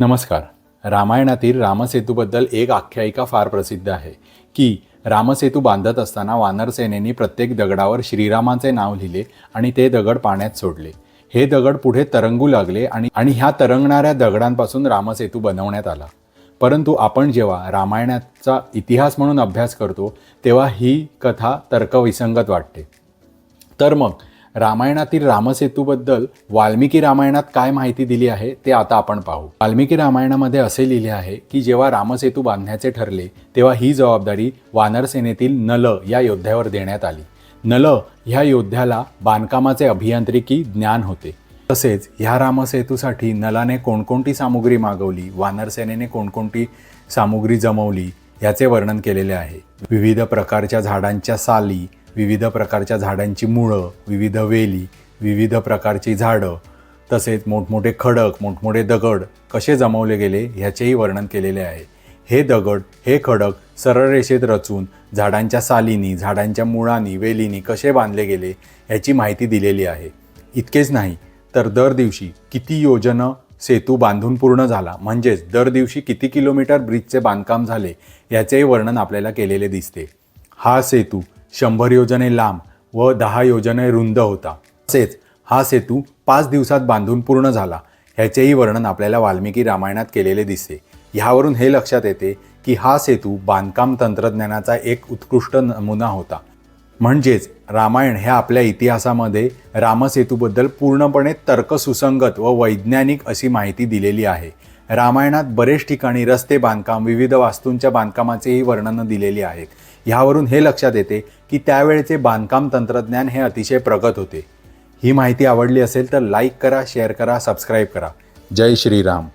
नमस्कार. रामायणातील रामसेतूबद्दल एक आख्यायिका फार प्रसिद्ध आहे की रामसेतू बांधत असताना वानरसेनेनी प्रत्येक दगडावर श्रीरामाचे नाव लिहिले आणि ते दगड पाण्यात सोडले. हे दगड पुढे तरंगू लागले आणि आणि ह्या तरंगणाऱ्या दगडांपासून रामसेतू बनवण्यात आला. परंतु आपण जेव्हा रामायणाचा इतिहास म्हणून अभ्यास करतो तेव्हा ही कथा तर्कविसंगत वाटते. तर मग रामायणातील रामसेतूबद्दल वाल्मिकी रामायणात काय माहिती दिली आहे ते आता आपण पाहू. वाल्मिकी रामायणामध्ये असे लिहिले आहे की जेव्हा रामसेतू बांधण्याचे ठरले तेव्हा ही जबाबदारी वानरसेनेतील नल या योद्ध्यावर देण्यात आली. नल ह्या योद्ध्याला बांधकामाचे अभियांत्रिकी ज्ञान होते. तसेच ह्या रामसेतूसाठी नलाने कोणकोणती सामुग्री मागवली वानरसेनेने कोणकोणती सामुग्री जमवली याचे वर्णन केलेले आहे. विविध प्रकारच्या झाडांच्या साली विविध प्रकारच्या झाडांची मुळं विविध वेली विविध प्रकारची झाडं तसेच मोठमोठे खडक मोठमोठे दगड कसे जमवले गेले ह्याचेही वर्णन केलेले आहे. हे दगड हे खडक सरळ रेषेत रचून झाडांच्या सालीनी झाडांच्या मुळांनी वेलीनी कसे बांधले गेले ह्याची माहिती दिलेली आहे. इतकेच नाही तर दर दिवशी किती योजनं सेतू बांधून पूर्ण झाला म्हणजेच दर दिवशी किती किलोमीटर ब्रिजचे बांधकाम झाले याचेही वर्णन आपल्याला केलेले दिसते. हा सेतू शंभर योजने लांब व दहा योजने रुंद होता. तसेच हा सेतू पाच दिवसात बांधून पूर्ण झाला. ह्याचेही वर्णन आपल्याला वाल्मिकी रामायणात केलेले दिसते. ह्यावरून हे लक्षात येते की हा सेतू बांधकाम तंत्रज्ञानाचा एक उत्कृष्ट नमुना होता. म्हणजेच रामायण हे आपल्या इतिहासामध्ये रामसेतूबद्दल पूर्णपणे तर्कसुसंगत व वैज्ञानिक अशी माहिती दिलेली आहे. रामायणात बरेच ठिकाणी रस्ते बांधकाम विविध वास्तूंच्या बांधकामाचेही वर्णनं दिलेली आहेत. ह्यावरून हे लक्षात येते की त्यावेळेचे बांधकाम तंत्रज्ञान हे अतिशय प्रगत होते. ही माहिती आवडली असेल तर लाईक करा शेअर करा सबस्क्राईब करा. जय श्रीराम.